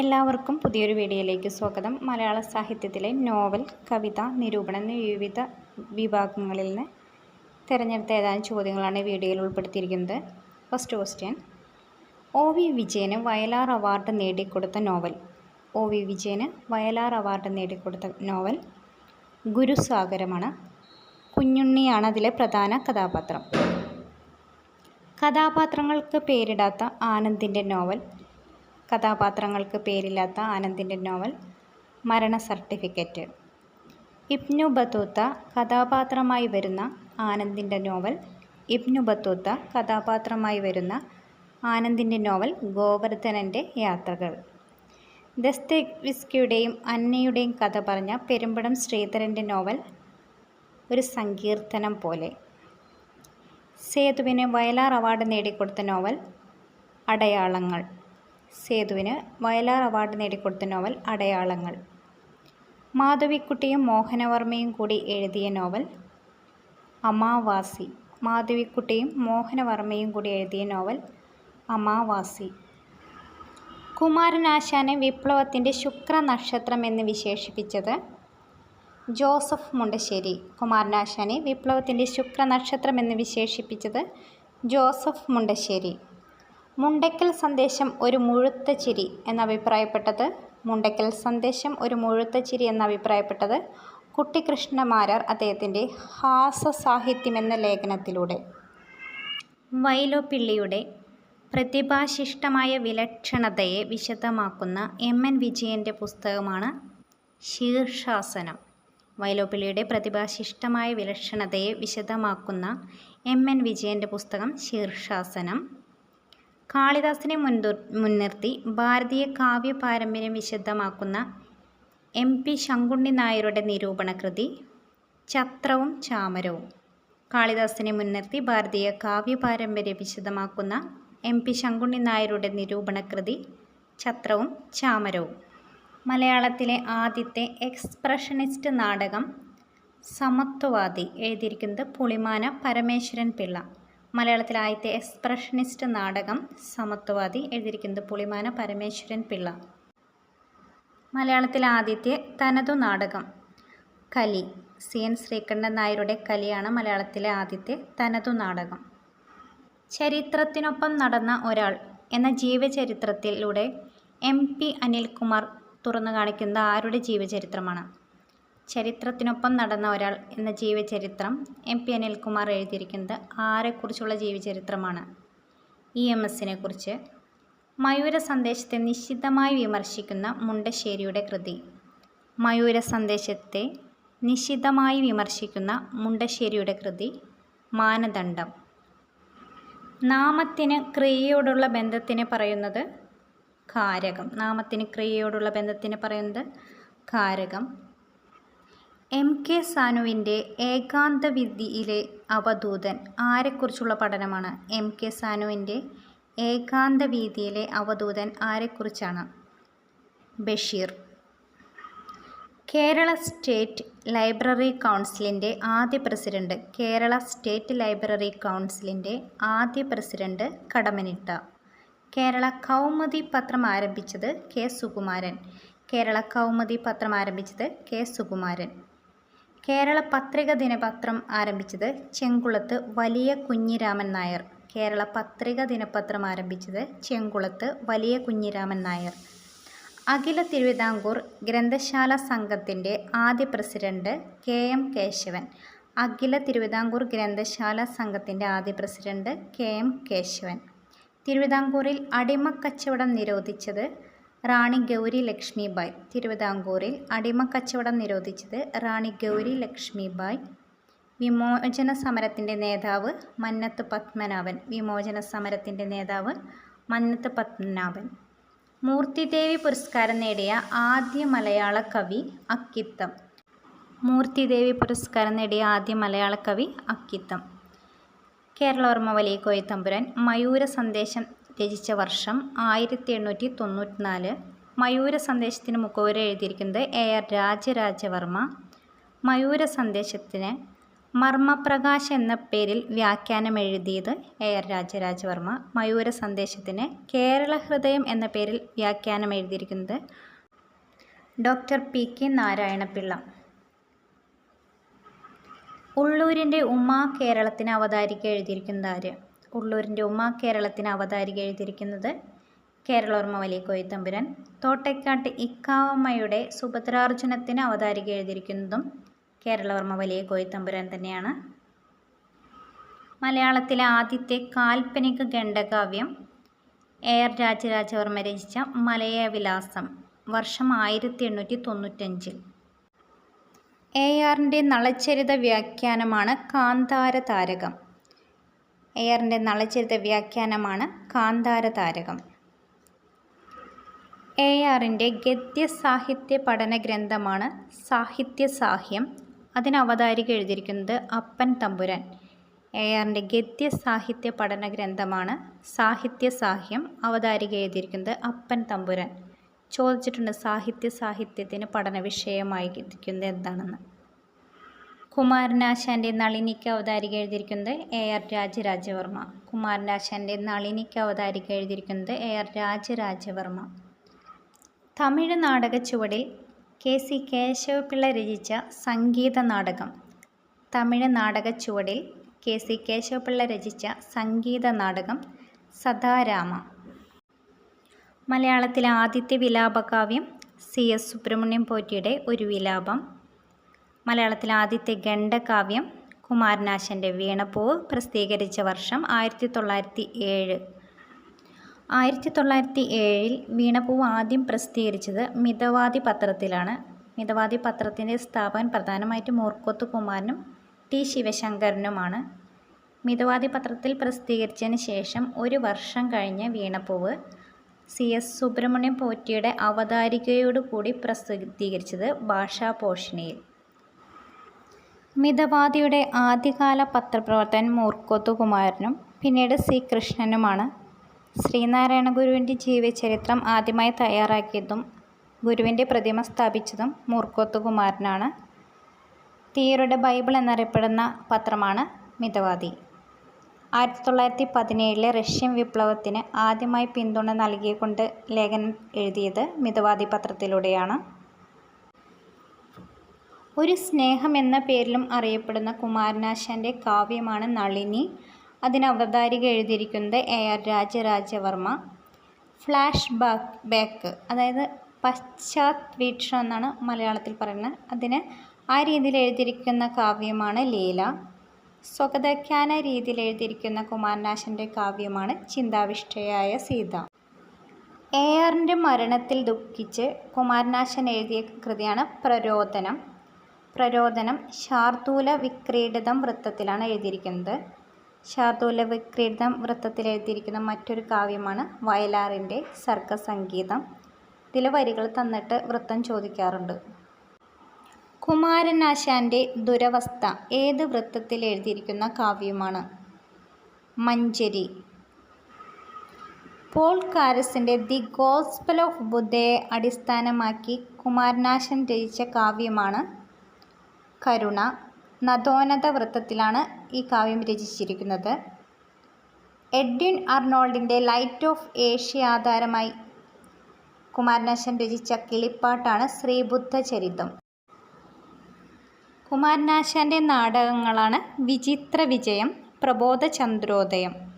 എല്ലാവർക്കും പുതിയൊരു വീഡിയോയിലേക്ക് സ്വാഗതം. മലയാള സാഹിത്യത്തിലെ നോവൽ കവിത നിരൂപണം എന്നീ വിവിധ വിഭാഗങ്ങളിൽ നിന്ന് തിരഞ്ഞെടുത്ത ഏതാനും ചോദ്യങ്ങളാണ് ഈ വീഡിയോയിൽ ഉൾപ്പെടുത്തിയിരിക്കുന്നത്. ഫസ്റ്റ് ക്വസ്റ്റ്യൻ ഒ വി വിജയന് വയലാർ അവാർഡ് നേടിക്കൊടുത്ത നോവൽ. ഒ വി വിജയന് വയലാർ അവാർഡ് നേടിക്കൊടുത്ത നോവൽ ഗുരുസാഗരമാണ്. കുഞ്ഞുണ്ണിയാണ് അതിലെ പ്രധാന കഥാപാത്രം. കഥാപാത്രങ്ങൾക്ക് പേരിടാത്ത ആനന്ദിന്റെ നോവൽ. കഥാപാത്രങ്ങൾക്ക് പേരില്ലാത്ത ആനന്ദിന്റെ നോവൽ മരണ സർട്ടിഫിക്കറ്റ്. ഇബ്നു ബത്തൂത്ത കഥാപാത്രമായി വരുന്ന ആനന്ദിന്റെ നോവൽ ഇബ്നു ബത്തൂത്ത കഥാപാത്രമായി വരുന്ന ആനന്ദിന്റെ നോവൽ ഗോവർദ്ധനന്റെ യാത്രകൾ. ദസ്തവിസ്കിയുടെയും അന്നയുടെയും കഥ പറഞ്ഞ പെരുമ്പടം ശ്രീധരന്റെ നോവൽ ഒരു സങ്കീർത്തനം പോലെ. സേതുവിന് വയലാർ അവാർഡ് നേടിക്കൊടുത്ത നോവൽ അടയാളങ്ങൾ. സേതുവിന് വയലാർ അവാർഡ് നേടിക്കൊടുത്ത നോവൽ അടയാളങ്ങൾ. മാധവിക്കുട്ടിയും മോഹനവർമ്മയും കൂടി എഴുതിയ നോവൽ അമാവാസി. മാധവിക്കുട്ടിയും മോഹനവർമ്മയും കൂടി എഴുതിയ നോവൽ അമാവാസി. കുമാരനാശാനെ വിപ്ലവത്തിന്റെ ശുക്ര നക്ഷത്രം എന്ന് വിശേഷിപ്പിച്ചത് ജോസഫ് മുണ്ടശ്ശേരി. കുമാരനാശാനെ വിപ്ലവത്തിന്റെ ശുക്ര നക്ഷത്രം എന്ന് വിശേഷിപ്പിച്ചത് ജോസഫ് മുണ്ടശ്ശേരി. മുണ്ടയ്ക്കൽ സന്ദേശം ഒരു മുഴുത്ത ചിരി എന്നഭിപ്രായപ്പെട്ടത്. മുണ്ടയ്ക്കൽ സന്ദേശം ഒരു മുഴുത്ത ചിരി എന്നഭിപ്രായപ്പെട്ടത് കുട്ടിക്കൃഷ്ണമാരാർ അദ്ദേഹത്തിന്റെ ഹാസസാഹിത്യം എന്ന ലേഖനത്തിലൂടെ. വൈലോപ്പിള്ളിയുടെ പ്രതിഭാശിഷ്ടമായ വിലക്ഷണതയെ വിശദമാക്കുന്ന എം എൻ വിജയന്റെ പുസ്തകമാണ് ശീർഷാസനം. വൈലോപ്പിള്ളിയുടെ പ്രതിഭാശിഷ്ടമായ വിലക്ഷണതയെ വിശദമാക്കുന്ന എം എൻ വിജയന്റെ പുസ്തകം ശീർഷാസനം. കാളിദാസനെ മുൻതു മുൻനിർത്തി ഭാരതീയ കാവ്യ പാരമ്പര്യം വിശദമാക്കുന്ന എം പി ശങ്കുണ്ണി നായരുടെ നിരൂപണകൃതി ചത്രവും ചാമരവും. കാളിദാസിനെ മുൻനിർത്തി ഭാരതീയ കാവ്യ പാരമ്പര്യം വിശദമാക്കുന്ന എം പി ശങ്കുണ്ണി നായരുടെ നിരൂപണകൃതി ചത്രവും ചാമരവും. മലയാളത്തിലെ ആദ്യത്തെ എക്സ്പ്രഷനിസ്റ്റ് നാടകം സമത്വവാദി എഴുതിയിരിക്കുന്നത് പുളിമാന പരമേശ്വരൻ പിള്ള. മലയാളത്തിലെ ആദ്യത്തെ എക്സ്പ്രഷനിസ്റ്റ് നാടകം സമത്വവാദി എഴുതിയിരിക്കുന്നത് പുളിമാന പരമേശ്വരൻ പിള്ള. മലയാളത്തിലെ ആദ്യത്തെ തനതു നാടകം കലി. സി. എൻ. ശ്രീകണ്ഠൻ നായരുടെ കലിയാണ് മലയാളത്തിലെ ആദ്യത്തെ തനതു നാടകം. ചരിത്രത്തിനൊപ്പം നടന്ന ഒരാൾ എന്ന ജീവചരിത്രത്തിലൂടെ എം. പി. അനിൽകുമാർ തുറന്നു കാണിക്കുന്നത് ആരുടെ ജീവചരിത്രമാണ്? ചരിത്രത്തിനൊപ്പം നടന്ന ഒരാൾ എന്ന ജീവചരിത്രം എം പി അനിൽകുമാർ എഴുതിയിരിക്കുന്നത് ആരെക്കുറിച്ചുള്ള ജീവചരിത്രമാണ്. ഇ എം എസിനെ കുറിച്ച്. മയൂര സന്ദേശത്തെ നിശിതമായി വിമർശിക്കുന്ന മുണ്ടശ്ശേരിയുടെ കൃതി. മയൂര സന്ദേശത്തെ നിശിതമായി വിമർശിക്കുന്ന മുണ്ടശ്ശേരിയുടെ കൃതി മാനദണ്ഡം. നാമത്തിന് ക്രിയയോടുള്ള ബന്ധത്തിനെ പറയുന്നത് കാരകം. നാമത്തിന് ക്രിയയോടുള്ള ബന്ധത്തിനെ പറയുന്നത് കാരകം. എം കെ സാനുവിന്റെ ഏകാന്തവിധിയിലെ അവധൂതൻ ആരെക്കുറിച്ചുള്ള പഠനമാണ്? എം കെ സാനുവിന്റെ ഏകാന്തവീതിയിലെ അവധൂതൻ ആരെക്കുറിച്ചാണ്? ബഷീർ. കേരള സ്റ്റേറ്റ് ലൈബ്രറി കൗൺസിലിന്റെ ആദ്യ പ്രസിഡന്റ് കേരള സ്റ്റേറ്റ് ലൈബ്രറി കൗൺസിലിന്റെ ആദ്യ പ്രസിഡന്റ് കടമനിട്ട. കേരള കൗമുദി പത്രം ആരംഭിച്ചത് കെ സുകുമാരൻ. കേരള കൗമുദി പത്രം ആരംഭിച്ചത് കെ സുകുമാരൻ. കേരള പത്രിക ദിനപത്രം ആരംഭിച്ചത് ചെങ്കുളത്ത് വലിയ കുഞ്ഞിരാമൻ നായർ. കേരള പത്രിക ദിനപത്രം ആരംഭിച്ചത് ചെങ്കുളത്ത് വലിയ കുഞ്ഞിരാമൻ നായർ. അഖില തിരുവിതാംകൂർ ഗ്രന്ഥശാല സംഘത്തിന്റെ ആദ്യ പ്രസിഡന്റ് കെ എം കേശവൻ. അഖില തിരുവിതാംകൂർ ഗ്രന്ഥശാല സംഘത്തിന്റെ ആദ്യ പ്രസിഡന്റ് കെ എം കേശവൻ. തിരുവിതാംകൂറിൽ അടിമക്കച്ചവടം നിരോധിച്ചത് റാണി ഗൗരി ലക്ഷ്മിബായ്. തിരുവിതാംകൂറിൽ അടിമ കച്ചവടം നിരോധിച്ചത് റാണി ഗൗരി ലക്ഷ്മിബായ്. വിമോചന സമരത്തിന്റെ നേതാവ് മന്നത്ത് പത്മനാഭൻ. വിമോചന സമരത്തിന്റെ നേതാവ് മന്നത്ത് പത്മനാഭൻ. മൂർത്തിദേവി പുരസ്കാരം നേടിയ ആദ്യ മലയാള കവി അക്കിത്തം. മൂർത്തിദേവി പുരസ്കാരം നേടിയ ആദ്യ മലയാള കവി അക്കിത്തം. കേരളവർമ്മ വലിയ കോയത്തമ്പുരാൻ മയൂര സന്ദേശം രചിച്ച വർഷം ആയിരത്തി എണ്ണൂറ്റി തൊണ്ണൂറ്റിനാല് മയൂര സന്ദേശത്തിന് മുഖവുര എഴുതിയിരിക്കുന്നത് എ ആർ രാജരാജവർമ്മ. മയൂര സന്ദേശത്തിന് മർമ്മപ്രകാശ് എന്ന പേരിൽ വ്യാഖ്യാനം എഴുതിയത് എ ആർ രാജരാജവർമ്മ. മയൂര സന്ദേശത്തിന് കേരള ഹൃദയം എന്ന പേരിൽ വ്യാഖ്യാനം എഴുതിയിരിക്കുന്നത് ഡോക്ടർ പി കെ നാരായണപിള്ള. ഉള്ളൂരിന്റെ ഉമ്മ കേരളത്തിന് അവതാരിക എഴുതിയിരിക്കുന്നത് ആര്? ഉള്ളൂരിന്റെ ഉമ്മ കേരളത്തിന് അവതാരിക എഴുതിയിരിക്കുന്നത് കേരളോർമ്മ വലിയ കോയിത്തമ്പുരാൻ. തോട്ടയ്ക്കാട്ട് ഇക്കാവമ്മയുടെ സുഭദ്രാർജുനത്തിന് അവതാരിക എഴുതിയിരിക്കുന്നതും കേരളവർമ്മ വലിയ കോയിത്തമ്പുരാൻ തന്നെയാണ്. മലയാളത്തിലെ ആദ്യത്തെ കാൽപ്പനിക ഖണ്ഡകാവ്യം എ ആർ രാജരാജവർമ്മ രചിച്ച മലയവിലാസം വർഷം ആയിരത്തി എണ്ണൂറ്റി തൊണ്ണൂറ്റഞ്ചിൽ എ ആറിന്റെ നളചരിത വ്യാഖ്യാനമാണ് കാന്താര താരകം എ ആറിന്റെ നളചരിത വ്യാഖ്യാനമാണ് കാന്താര താരകം എ ആറിന്റെ ഗദ്യ സാഹിത്യ പഠന ഗ്രന്ഥമാണ് സാഹിത്യസാഹ്യം. അതിന് അവതാരിക എഴുതിയിരിക്കുന്നത് അപ്പൻ തമ്പുരാൻ. എ ആറിന്റെ ഗദ്യ സാഹിത്യ പഠന ഗ്രന്ഥമാണ് സാഹിത്യ സാഹിത്യസാഹ്യം. അവതാരിക എഴുതിയിരിക്കുന്നത് അപ്പൻ തമ്പുരാൻ. ചോദിച്ചിട്ടുണ്ട് സാഹിത്യ സാഹിത്യത്തിന് പഠന വിഷയമായിരിക്കുന്നത് എന്താണെന്ന്. കുമാരനാശാന്റെ നളിനിക്ക് അവതാരിക എഴുതിയിരിക്കുന്നത് എ ആർ രാജരാജവർമ്മ. കുമാരനാശാന്റെ നളിനിക്ക് അവതാരിക എഴുതിയിരിക്കുന്നത് എ ആർ രാജരാജവർമ്മ. തമിഴ് നാടക ചുവടിൽ കെ സി കേശവപിള്ള രചിച്ച സംഗീത നാടകം. തമിഴ് നാടക ചുവടിൽ കെ സി കേശവപിള്ള രചിച്ച സംഗീത നാടകം സദാരാമ. മലയാളത്തിലെ ആദ്യത്തെ വിലാപകാവ്യം സി എസ് സുബ്രഹ്മണ്യം പോറ്റിയുടെ ഒരു വിലാപം. മലയാളത്തിലെ ആദ്യത്തെ ഖണ്ഡകാവ്യം കുമാരനാശന്റെ വീണപ്പൂവ് പ്രസിദ്ധീകരിച്ച വർഷം ആയിരത്തി തൊള്ളായിരത്തി ഏഴ് ആയിരത്തി തൊള്ളായിരത്തി ഏഴിൽ വീണപ്പൂവ് ആദ്യം പ്രസിദ്ധീകരിച്ചത് മിതവാദി പത്രത്തിലാണ്. മിതവാദി പത്രത്തിന്റെ സ്ഥാപകൻ പ്രധാനമായിട്ടും മൂർക്കോത്ത് കുമാരനും ടി ശിവശങ്കരനുമാണ്. മിതവാദി പത്രത്തിൽ പ്രസിദ്ധീകരിച്ചതിന് ശേഷം ഒരു വർഷം കഴിഞ്ഞ് വീണപ്പൂവ് സി എസ് സുബ്രഹ്മണ്യം പോറ്റിയുടെ അവതാരികയോടുകൂടി പ്രസിദ്ധീകരിച്ചത് ഭാഷാപോഷിണിയിൽ മിതവാദിയുടെ ആദ്യകാല പത്രപ്രവർത്തകൻ മൂർക്കോത്ത് കുമാരനും പിന്നീട് സി. കൃഷ്ണനുമാണ്. ശ്രീനാരായണ ഗുരുവിന്റെ ജീവചരിത്രം ആദ്യമായി തയ്യാറാക്കിയതും ഗുരുവിന്റെ പ്രതിമ സ്ഥാപിച്ചതും മൂർക്കോത്ത് കുമാരനാണ് തീയരുടെ ബൈബിൾ എന്നറിയപ്പെടുന്ന പത്രമാണ് മിതവാദി. ആയിരത്തി തൊള്ളായിരത്തി പതിനേഴിലെ റഷ്യൻ വിപ്ലവത്തിന് ആദ്യമായി പിന്തുണ നൽകിക്കൊണ്ട് ലേഖനം എഴുതിയത് മിതവാദി പത്രത്തിലൂടെയാണ്. ഒരു സ്നേഹം എന്ന പേരിലും അറിയപ്പെടുന്ന കുമാരനാശാന്റെ കാവ്യമാണ് നളിനി. അതിന് അവതാരിക എഴുതിയിരിക്കുന്നത് A R Rajarajavarma. Flashback back അതായത് പശ്ചാത്വീക്ഷണം എന്നാണ് മലയാളത്തിൽ പറയുന്നത്. അതിന് ആ രീതിയിൽ എഴുതിയിരിക്കുന്ന കാവ്യമാണ് ലീല. സ്വഗതഖ്യാന രീതിയിൽ എഴുതിയിരിക്കുന്ന കുമാരനാശന്റെ കാവ്യമാണ് ചിന്താവിഷ്ടയായ സീത. എ ആറിന്റെ മരണത്തിൽ ദുഃഖിച്ച് കുമാരനാശൻ എഴുതിയ കൃതിയാണ് പ്രരോദനം. പ്രരോദനം ശാർദൂല വിക്രീഡിതം വൃത്തത്തിലാണ് എഴുതിയിരിക്കുന്നത്. ശാർദൂല വിക്രീഡിതം വൃത്തത്തിൽ എഴുതിയിരിക്കുന്ന മറ്റൊരു കാവ്യമാണ് വയലാറിന്റെ സർഗസംഗീതം. ഇതിലെ വരികൾ തന്നിട്ട് വൃത്തം ചോദിക്കാറുണ്ട്. കുമാരനാശാന്റെ ദുരവസ്ഥ ഏത് വൃത്തത്തിൽ എഴുതിയിരിക്കുന്ന കാവ്യമാണ്? മഞ്ചരി. പോൾ കാരസിന്റെ ദി ഗോസ്പൽ ഓഫ് ബുദ്ധയെ അടിസ്ഥാനമാക്കി കുമാരനാശൻ രചിച്ച കാവ്യമാണ് കരുണ നദോന്നത വൃത്തത്തിലാണ് ഈ കാവ്യം രചിച്ചിരിക്കുന്നത്. എഡ്വിൻ അർണോൾഡിന്റെ ലൈറ്റ് ഓഫ് ഏഷ്യ ആധാരമായി കുമാരനാശൻ രചിച്ച കിളിപ്പാട്ടാണ് ശ്രീബുദ്ധചരിതം. കുമാരനാശാന്റെ നാടകങ്ങളാണ് വിചിത്ര വിജയം പ്രബോധചന്ദ്രോദയം.